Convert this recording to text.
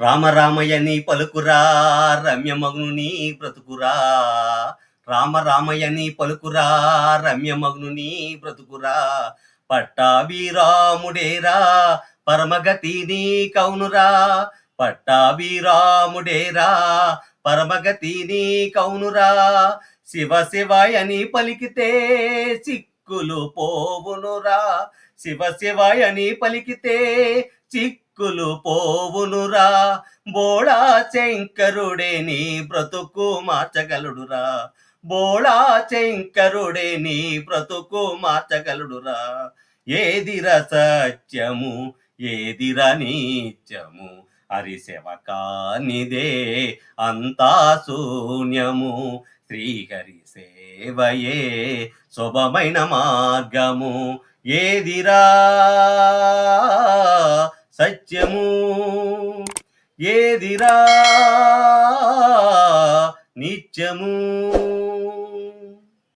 రామ రామయ్య నీ పలుకురా రమ్యమగ్ను నీ బ్రతుకురా. రామ రామయ్య నీ పలుకురా రమ్యమగ్ను నీ బ్రతుకురా. పట్టాభిరాముడేరా పరమగతి నీ కౌనురా. పట్టాభిరాముడేరా పరమగతి నీ కౌనురా. శివ శివాయని పలికితే చిక్కులు పోవునురా. శివ శివాయని పలికితే చిక్కులు పోవునురా. బోళా శంకరుడే నీ బ్రతుకు మార్చగలుడురా. బోళా శంకరుడే నీ బ్రతుకు మార్చగలుడురా. ఏదిర సత్యము ఏదిర నీత్యము హరిసేవకానిదే అంతా శూన్యము. శ్రీహరి సేవయే శుభమైన మార్గము. ఏదిరా సత్యము ఏదిరా? నిత్యము.